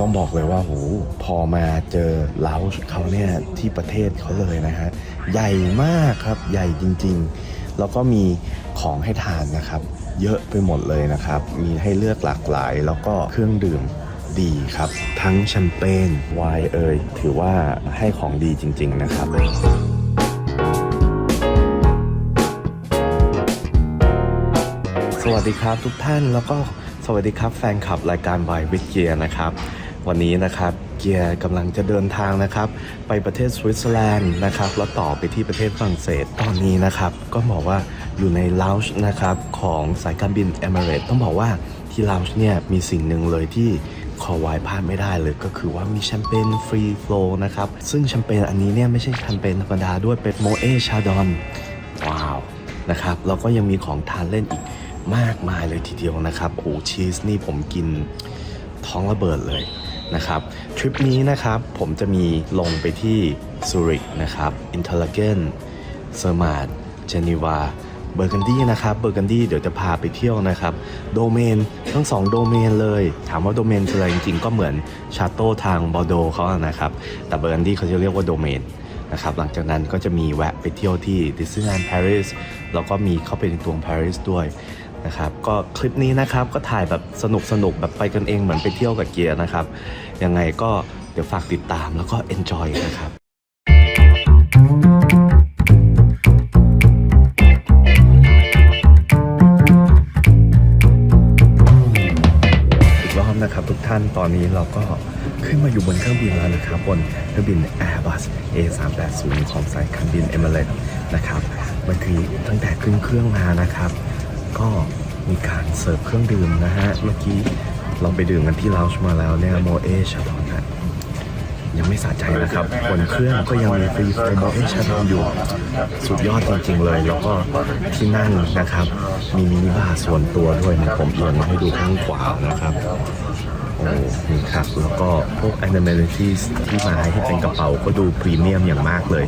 ต้องบอกเลยว่าโหพอมาเจอเลาเขาเนี่ยที่ประเทศเขาเลยนะฮะใหญ่มากครับใหญ่จริง ๆ แล้วก็มีของให้ทานนะครับ เยอะไปหมดเลยนะครับ มีให้เลือกหลากหลาย แล้วก็เครื่องดื่มดีครับ ทั้งแชมเปญไวน์เอ่ยถือว่าให้ของดีจริง ๆ นะครับสวัสดีครับทุกท่านแล้วก็สวัสดีครับแฟนคลับรายการบายวิทเกียนะครับ วันนี้นะครับเกียร์กำลังจะเดินทางนะครับ ไปประเทศสวิตเซอร์แลนด์นะครับแล้วต่อไปที่ประเทศฝรั่งเศสตอนนี้นะครับ ก็บอกว่าอยู่ในล o ว g e นะครับของสายการบิน e m i r a t e s ต้องบอกว่าที่ล o ว g e เนี่ยมีสิ่งหนึ่งเลยที่ขอไว้พลาดไม่ได้เลยก็คือว่ามีแชมเปญฟรีโฟลนะครับ ซึ่งแชมเปญอันนี้เนี่ยไม่ใช่แชมเปญธรรมดาด้วยเป็นโมเอชาดอนว้าวนะครับแล้วก็ยังมีของทานเล่นอีกมากมายเลยทีเดียวนะครับโอ้ชีสนี่ผมกินท้องระเบิดเลย นะครับทริปนี้นะครับผมจะมีลงไปที่ซูริกนะครับอินเทอร์ลเกนเซอร์มาดเจนีวาเบอร์กันดี้นะครับเบอร์กันดี้เดี๋ยวจะพาไปเที่ยวนะครับ โดเมนทั้งสองโดเมนเลย ถามว่าโดเมนคืออะไรจริงๆก็เหมือนชาโต้ทางบอโดเขาอะนะครับ แต่เบอร์กันดี้เขาจะเรียกว่าโดเมนนะครับหลังจากนั้นก็จะมีแวะไปเที่ยวที่ดิสนีย์แลนด์ปารีสแล้วก็มีเข้าไปในตัวปารีสด้วย นะครับก็คลิปนี้นะครับก็ถ่ายแบบสนุกสนุกแบบไปกันเองเหมือนไปเที่ยวกับเกียร์นะครับยังไงก็เดี๋ยวฝากติดตามแล้วก็ enjoy นะครับอีกรอบนะครับทุกท่านตอนนี้เราก็ขึ้นมาอยู่บนเครื่องบินแล้วนะครับบนเครื่องบิน Airbus A380 ของสายการบิน Emirates นะครับเมื่อกี้ตั้งแต่ขึ้นเครื่องมานะครับ ก็มีการเสิร์ฟเครื่องดื่มนะฮะ เมื่อกี้เราไปดื่มกันที่ลาวช์มาแล้วเนี่ยโมเอชาดอนนะยังไม่สะใจนะครับบนเครื่องก็ยังมีฟรีไฟโมเอชาดอนอยู่ สุดยอดจริงๆเลย แล้วก็ที่นั่งนะครับ มีมินิบาร์ส่วนตัวด้วยนะผมเอียงมาให้ดูข้างขวานะครับ นี่ครับ แล้วก็พวก amenities ที่มาให้เป็นกระเป๋าก็ดูพรีเมียมอย่างมากเลย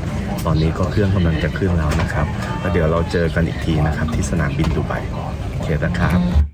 ตอนนี้ก็เครื่องกำลังจะขึ้นแล้วนะครับ แล้วเดี๋ยวเราเจอกันอีกทีนะครับ ที่สนามบินดูไบโอเคนะครับ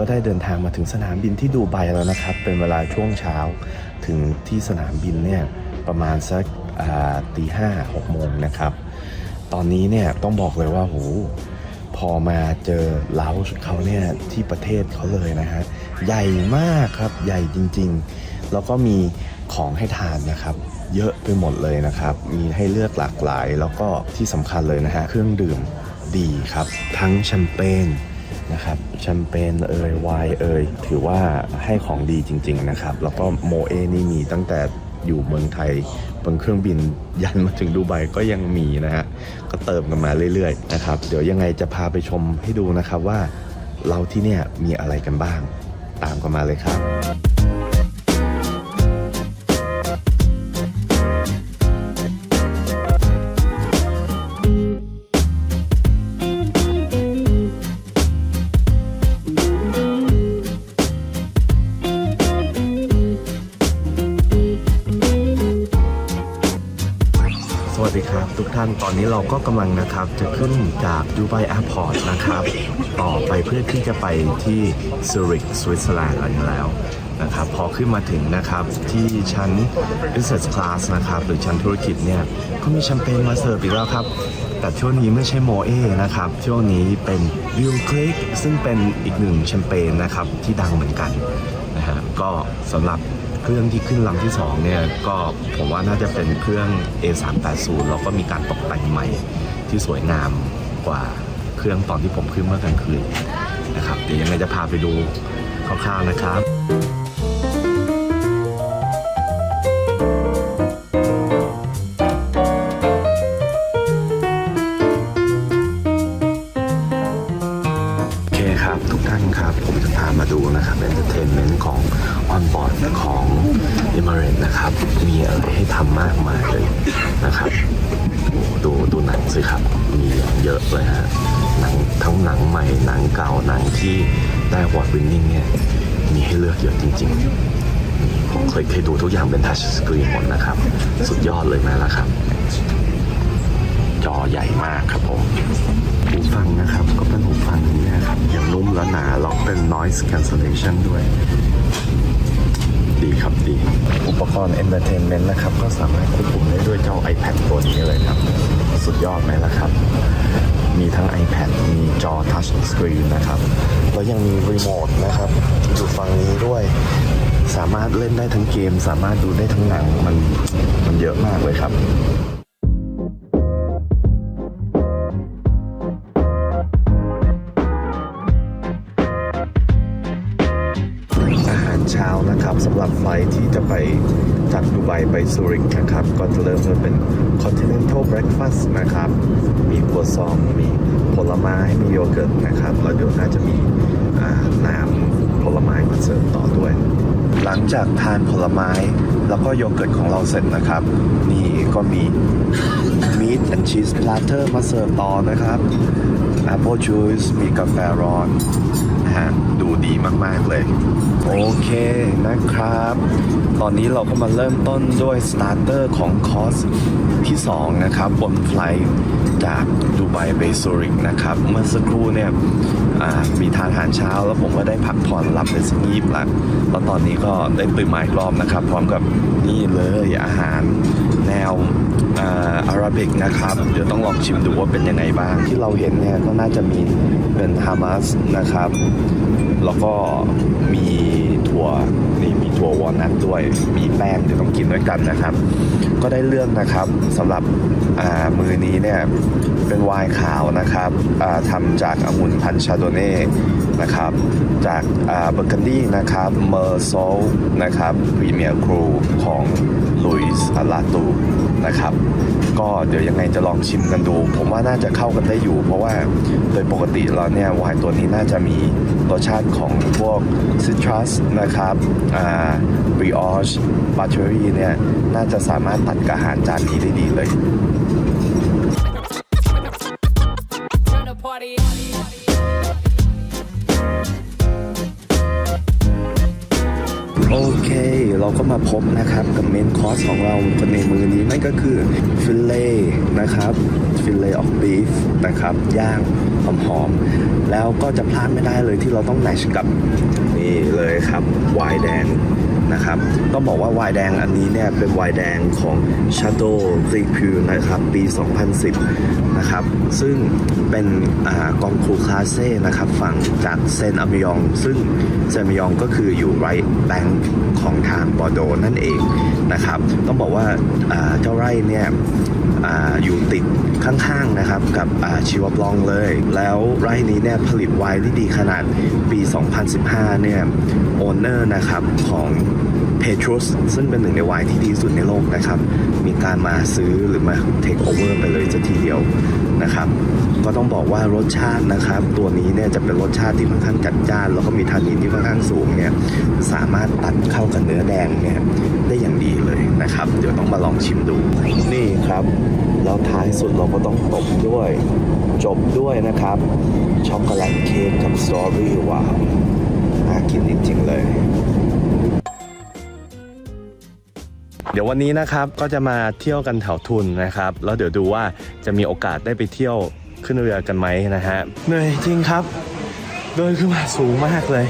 ก็ได้เดินทางมาถึงสนามบินที่ดูไบแล้วนะครับ เป็นเวลาช่วงเช้าถึงที่สนามบินเนี่ยประมาณสักตีห้าหกโมงนะครับ ตอนนี้เนี่ยต้องบอกเลยว่าโหพอมาเจอเลาเขาเนี่ยที่ประเทศเขาเลยนะฮะใหญ่มากครับใหญ่จริงๆ แล้วก็มีของให้ทานนะครับ เยอะไปหมดเลยนะครับ มีให้เลือกหลากหลายแล้วก็ที่สำคัญเลยนะฮะเครื่องดื่มดีครับ ทั้งแชมเปญ นะครับแชมเปญเอ่ยไวน์เอ่ยถือว่าให้ของดีจริง ๆนะครับ แล้วก็โมเอนี่มีตั้งแต่อยู่เมืองไทยบนเครื่องบินยันมาถึงดูไบก็ยังมีนะฮะก็เติมกันมาเรื่อยๆนะครับเดี๋ยวยังไงจะพาไปชมให้ดูนะครับว่าเราที่เนี่ยมีอะไรกันบ้างตามกันมาเลยครับ ครับ ทุกท่านตอนนี้เราก็กำลังนะครับ จะขึ้นจากดูไบแอร์พอร์ตนะครับ ต่อไปเพื่อที่จะไปที่ซูริกสวิตเซอร์แลนด์แล้วนะครับ พอขึ้นมาถึงนะครับที่ชั้น Business Class นะครับ หรือชั้นธุรกิจเนี่ยก็มีแชมเปญมาเสิร์ฟอีกแล้วครับ แต่ช่วงนี้ไม่ใช่โมเอนะครับ ช่วงนี้เป็นวิลคลิกซึ่งเป็นอีกหนึ่งแชมเปญนะครับที่ดังเหมือนกันนะฮะก็สำหรับ เครื่องที่ขึ้นลำที่2เนี่ยก็ผมว่าน่าจะเป็นเครื่อง A380 แล้วก็มีการตกแต่งใหม่ที่สวยงามกว่าเครื่องตอนที่ผมขึ้นเมื่อกลางคืนนะครับเดี๋ยวยังไงจะพาไปดูคร่าวๆนะครับ ทุกท่านครับ ผมจะพามาดูนะครับเอนเตอร์เทนเมนต์ของออนบอร์ดของเอเมเรตนะครับ มีอะไรให้ทำมากมายเลยนะครับดูดูหนังสิครับ มีเยอะเลยฮะหนังทั้งหนังใหม่หนังเก่าหนังที่ได้วอร์ดวินนิ่งเนี่ยมีให้เลือกเยอะจริง ๆ ผมเคยเคยดูทุกอย่างเป็นทัชสกรีนหมดนะครับ สุดยอดเลยแม่ละครับ จอใหญ่มากครับผม หูฟังนะครับ ก็เป็นหูฟังนี้นะครับอย่างนุ่มและหนาแล้วเป็น noise cancellation ด้วย ดีครับดี อุปกรณ์ entertainment นะครับ ก็สามารถควบคุมได้ด้วยเจ้า iPad ตัวนี้เลยครับ สุดยอดไหมล่ะครับ มีทั้ง iPad มีจอ touch screen นะครับ แล้วยังมีรีโมทนะครับอยู่ฝั่งนี้ด้วยสามารถเล่นได้ทั้งเกม สามารถดูได้ทั้งหนังมันมันเยอะมากเลยครับ ซูริกนะครับ ก็จะเริ่มด้วยเป็น continental breakfast นะครับ มีครัวซอง มีผลไม้ มีโยเกิร์ตนะครับ แล้วเดี๋ยวน่าจะมีน้ำผลไม้มาเสิร์ฟต่อด้วย หลังจากทานผลไม้แล้วก็โยเกิร์ตของเราเสร็จนะครับ นี่ก็มี meat and cheese platter มาเสิร์ฟต่อนะครับ apple juice มีกาแฟร้อน นะฮะ ดูดีมาก ๆ เลย โอเคนะครับ ตอนนี้เราก็มาเริ่มต้นด้วยสตาร์เตอร์ของคอร์สที่ 2 นะครับ บนไฟล์จากดูไบไปซูริกนะครับ เมื่อสักครู่เนี่ยมีทานอาหารเช้า แล้วผมก็ได้พักผ่อนหลับไปสักงีบแล้วแล้วตอนนี้ก็ได้ตื่นมาอีกรอบนะครับ พร้อมกับนี่เลยอาหารแนวอาราบิกนะครับ เดี๋ยวต้องลองชิมดูว่าเป็นยังไงบ้าง ที่เราเห็นเนี่ยก็น่าจะมีเป็นฮามาสนะครับ แล้วก็มี อลนัทด้วย มีแป้งเดี๋ยวต้องกินด้วยกันนะครับ ก็ได้เลือกนะครับสำหรับมือนี้เนี่ยเป็นไวน์ขาวนะครับอ่าทำจากองุ่นพันชาโดเน่นะครับจากเบอร์กันดี้นะครับเมอร์โซลนะครับพรีเมียร์ครูของลุยส์อาลาตูนะครับก็เดี๋ยวยังไงจะลองชิมกันดู ผมว่าน่าจะเข้ากันได้อยู่ เพราะว่าโดยปกติแล้วเนี่ยไวน์ตัวนี้น่าจะมีรสชาติของพวกซิตรัสนะครับอ่าบริออชบัตเตอรี่เนี่ย น่าจะสามารถตัดกับอาหารจานนี้ได้ดีเลย โอเค เราก็มาพบนะครับกับเมนคอร์สของเราในมือนี้นั่นก็คือฟิลเล่นะครับฟิลเล่ออกบีฟนะครับ ย่างหอมๆแล้วก็จะพลาดไม่ได้เลยที่เราต้องแมชกับนี่เลยครับไวน์แดง นะครับ ต้องบอกว่าไวน์แดงอันนี้เนี่ยเป็นไวน์แดงของ Chateau r e p u นะครับปี 2010 นะครับ ซึ่งเป็นอกองคูคาเซ่นะครับฝั่งจากเซนอเมยอง ซึ่งเซนอเมยองก็คืออยู่ไรแบงค์ของทางบอร์โดนั่นเองนะครับ ต้องบอกว่าเจ้าไร่เนี่ยออยู่ติดข้างๆนะครับกับชีวบลองเลย แล้วไร่นี้เนี่ยผลิตไวน์ที่ดีขนาดปี 2015 เนี่ยโอนเนอร์นะครับของ p e t r u s ซึ่งเป็นหนึ่งในไวน์ที่ดีที่สุดในโลกนะครับ มีการมาซื้อหรือมาเทคโอเวอร์ไปเลยจะทีเดียวนะครับ ก็ต้องบอกว่ารสชาตินะครับ ตัวนี้เนี่ยจะเป็นรสชาติที่ค่อนข้างจัดจ้าน แล้วก็มีทานินที่ค่อนข้างสูงเนี่ยสามารถตัดเข้ากับเนื้อแดงเนี่ยได้อย่างดีเลยนะครับ เดี๋ยวต้องมาลองชิมดูนี่ครับ แล้วท้ายสุดเราก็ต้องตบด้วย จบด้วยนะครับ ช็อกโกแลตเค้กกับสตรอเบอรี่ว้าวน่ากินจริงๆเลย เดี๋ยววันนี้นะครับก็จะมาเที่ยวกันแถวทุนนะครับ แล้วเดี๋ยวดูว่าจะมีโอกาสได้ไปเที่ยวขึ้นเรือกันไหมนะฮะเหนื่อยจริงครับ เดินขึ้นมาสูงมากเลย